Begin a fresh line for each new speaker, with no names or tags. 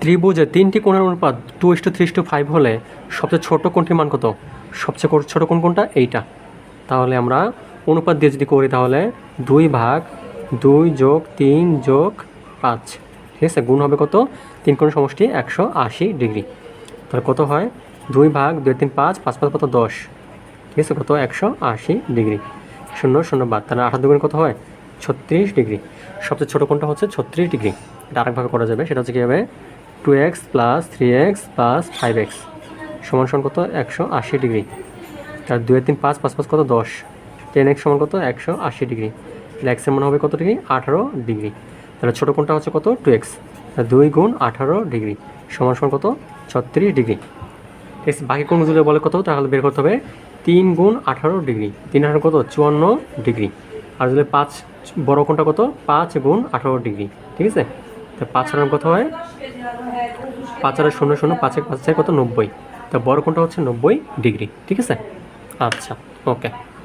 ত্রিভুজে তিনটি কোণের অনুপাত two is to three to five হলে সবচেয়ে ছোট কোণটির মান কত? সবচেয়ে ছোট কোণ কোনটা? এইটা। তাহলে আমরা অনুপাত দিয়ে যদি করি তাহলে দুই ভাগ দুই যোগ তিন যোগ পাঁচ। ঠিক আছে? গুণ হবে কত? তিন কোণের সমষ্টি একশো আশি ডিগ্রি। তাহলে কত হয়? দুই ভাগ দুই, তিন, পাঁচ পাঁচ পাঁচ, কত? দশ। ঠিক আছে? কত? একশো আশি ডিগ্রি। শূন্য শূন্য বাদ। তাহলে আঠারো দুগুণ কত হয়? ছত্রিশ ডিগ্রি। সবচেয়ে ছোটো কোণটা হচ্ছে ছত্রিশ ডিগ্রি। এটা আরেকভাবে করা যাবে। সেটা হচ্ছে কী হবে? Two X plus three X plus five X সমান সমান কত? একশো আশি ডিগ্রি। তার দুই তিন পাঁচ পাঁচ পাঁচ কত? দশ। টেন এক্স সমান কত? একশো আশি ডিগ্রি। এক্সের মান হবে কত ডিগ্রি? আঠারো ডিগ্রি। তাহলে ছোটো কোণটা হচ্ছে কত? Two X. দুই গুণ আঠারো ডিগ্রি সমান সমান কত? ছত্রিশ ডিগ্রি। এক্স বাকি কোণগুলো বলে কত? তাহলে বের করতে হবে তিন গুণ আঠারো ডিগ্রি। তিন আঠারো কত? চুয়ান্ন ডিগ্রি। আর যদি পাঁচ, বড় কোণটা কত? পাঁচ গুণ আঠারো ডিগ্রি। ঠিক আছে? তো পাঁচ আঠারো কত হয়? পাঁচ আর শূন্য শূন্য, পাঁচ এক, পাঁচ কত? নব্বই। তা বড় কোনটা হচ্ছে? নব্বই ডিগ্রি। ঠিক আছে? আচ্ছা ওকে।